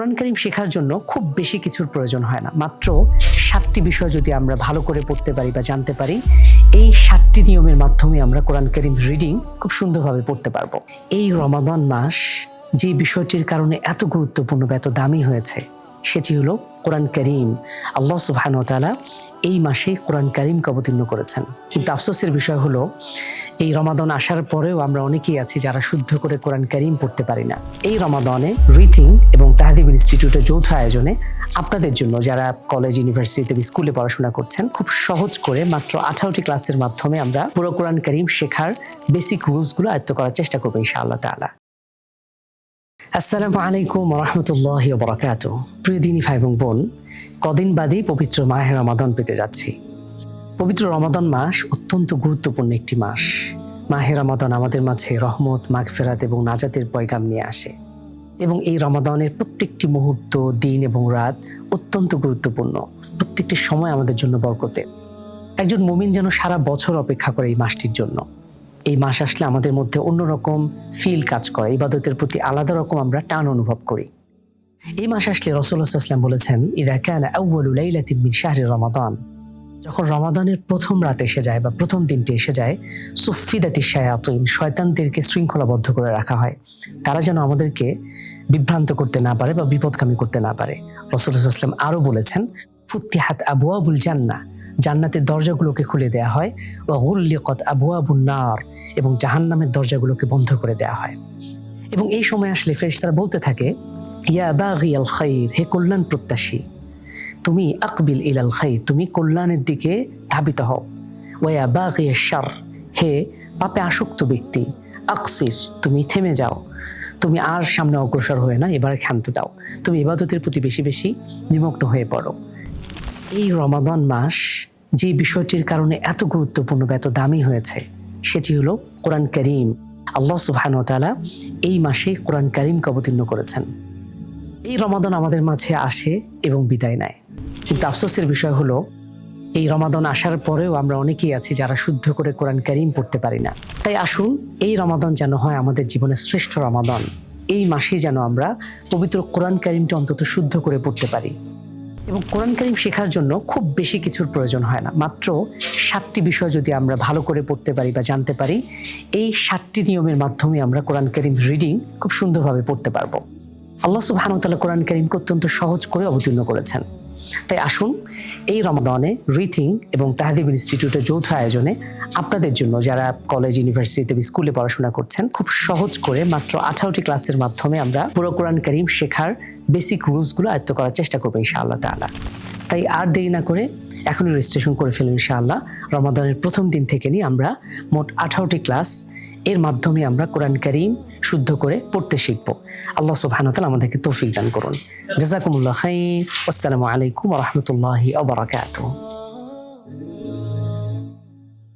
কোরআন করিম শেখার জন্য খুব বেশি কিছুর প্রয়োজন হয় না। মাত্র সাতটি বিষয় যদি আমরা ভালো করে পড়তে পারি বা জানতে পারি, এই সাতটি নিয়মের মাধ্যমে আমরা কোরআন করিম রিডিং খুব সুন্দরভাবে পড়তে পারব। এই রমাদান মাস যে বিষয়টির কারণে এত গুরুত্বপূর্ণ বা এত দামি হয়েছে সেটি হলো কোরআন করিম। আল্লাহ সুবহান তাআলা এই মাসেই কোরআন করিমকে অবতীর্ণ করেছেন। কিন্তু আফসোসের বিষয় হলো, এই রমাদান আসার পরেও আমরা অনেকেই আছি যারা শুদ্ধ করে কোরআন করিম পড়তে পারি না। এই রমাদানে রিথিং এবং তাহাদিব ইনস্টিটিউটের যৌথ আয়োজনে আপনাদের জন্য যারা কলেজ ইউনিভার্সিটিতে স্কুলে পড়াশোনা করছেন, খুব সহজ করে মাত্র আঠারোটি ক্লাসের মাধ্যমে আমরা পুরো কোরআন করিম শেখার বেসিক রুলসগুলো আয়ত্ত করার চেষ্টা করব ইনশাআল্লাহ তাআলা। আসসালামু আলাইকুম রহমতুল্লাহ বরাকাত প্রিয় দিনী ভাই এবং বোন, কদিন বাদেই পবিত্র মাহের রমাদান পেতে যাচ্ছি। পবিত্র রমাদান মাস অত্যন্ত গুরুত্বপূর্ণ একটি মাস। মাহের রমাদান আমাদের মাঝে রহমত, মাগফেরাত এবং নাজাতের পয়গাম নিয়ে আসে। এবং এই রমাদানের প্রত্যেকটি মুহূর্ত, দিন এবং রাত অত্যন্ত গুরুত্বপূর্ণ। প্রত্যেকটি সময় আমাদের জন্য বরকতে একজন মুমিন যেন সারা বছর অপেক্ষা করে এই মাসটির জন্য। এই মাস আসলে আমাদের মধ্যে অন্যরকম ফিল কাজ করে। ইবাদতের প্রতি আলাদা রকম আমরা টান অনুভব করি। এই মাস আসলে রসুল্লাহাম বলেছেন, ইদা কান আউ্বালু লাইলাতিন মিন শাহরি রমাদান। যখন রমাদানের প্রথম রাত এসে যায় বা প্রথম দিনটি এসে যায় সুফিদাতি শায়াতিন, শয়তানদেরকে শৃঙ্খলাবদ্ধ করে রাখা হয়। তারা যেন আমাদেরকে বিভ্রান্ত করতে না পারে বা বিপদকামী করতে না পারে। রসুল্লাহাম আরও বলেছেন ফুত্তিহাত আবুয়াবুল জান্না জান্নাতের দরজাগুলোকে খুলে দেয়া হয় ও গুল্লিকত আবুয়াবুন নার, এবং জাহান্নামের দরজাগুলোকে বন্ধ করে দেয়া হয়। এবং এই সময় আসলে ফেরেশতারা বলতে থাকে, ইয়া বাগি আল খাইর, হে কল্যাণ প্রত্যাশী, তুমি আকবিল ইল আল খাই তুমি কল্যাণের দিকে ধাবিত হও। ওয়া বাগি শার, হে পাপে আসক্ত ব্যক্তি, আকসির, তুমি থেমে যাও। তুমি আর সামনে অগ্রসর হয়ে না, এবার ক্ষান্ত দাও। তুমি ইবাদতের প্রতি বেশি বেশি নিমগ্ন হয়ে পড়ো। এই রমাদান মাস যে বিষয়টির কারণে এত গুরুত্বপূর্ণ বা এত দামি হয়েছে, সেটি হলো কোরআন করিম। আল্লাহ সুবহান তাআলা এই মাসে কোরআন করিমকে অবতীর্ণ করেছেন। এই রমাদান আমাদের মাঝে আসে এবং বিদায় নেয়। কিন্তু আফসোসের বিষয় হলো, এই রমাদান আসার পরেও আমরা অনেকেই আছি যারা শুদ্ধ করে কোরআন করিম পড়তে পারি না। তাই আসুন, এই রমাদান যেন হয় আমাদের জীবনের শ্রেষ্ঠ রমাদান। এই মাসে যেন আমরা পবিত্র কোরআন করিমটা অন্তত শুদ্ধ করে পড়তে পারি। এবং কোরআন করিম শেখার জন্য খুব বেশি কিছুর প্রয়োজন হয় না। মাত্র সাতটি বিষয় যদি আমরা ভালো করে পড়তে পারি বা জানতে পারি, এই সাতটি নিয়মের মাধ্যমে আমরা কোরআন করিম রিডিং খুব সুন্দরভাবে পড়তে পারব। আল্লাহ সুবাহানুতাল্লাহ কোরআন করিমকে অত্যন্ত সহজ করে অবতীর্ণ করেছেন। তাই আসুন এই রমাদানে রিথিং এবং তাহাদিব ইনস্টিটিউটের যৌথ আয়োজনে আপনাদের জন্য যারা কলেজ ইউনিভার্সিটিতে স্কুলে পড়াশোনা করছেন, খুব সহজ করে মাত্র আঠারোটি ক্লাসের মাধ্যমে আমরা পুরো কোরআন করিম শেখার বেসিক রুলসগুলো আয়ত্ত করার চেষ্টা করব ইনশাআল্লাহ তাআলা। তাই আর দেরি না করে এখনই রেজিস্ট্রেশন করে ফেলুন ইনশাআল্লাহ। রমাদানের প্রথম দিন থেকে নিয়ে আমরা মোট আঠারোটি ক্লাস এর মাধ্যমে আমরা কোরআন করিম শুদ্ধ করে পড়তে শিখব। আল্লাহ সুবাহানতাল আমাদেরকে তৌফিক দান করুন। জাজাকুমুল্লাহ আসসালামু আলাইকুম রহমতুল্লাহি আবরাকাতুহ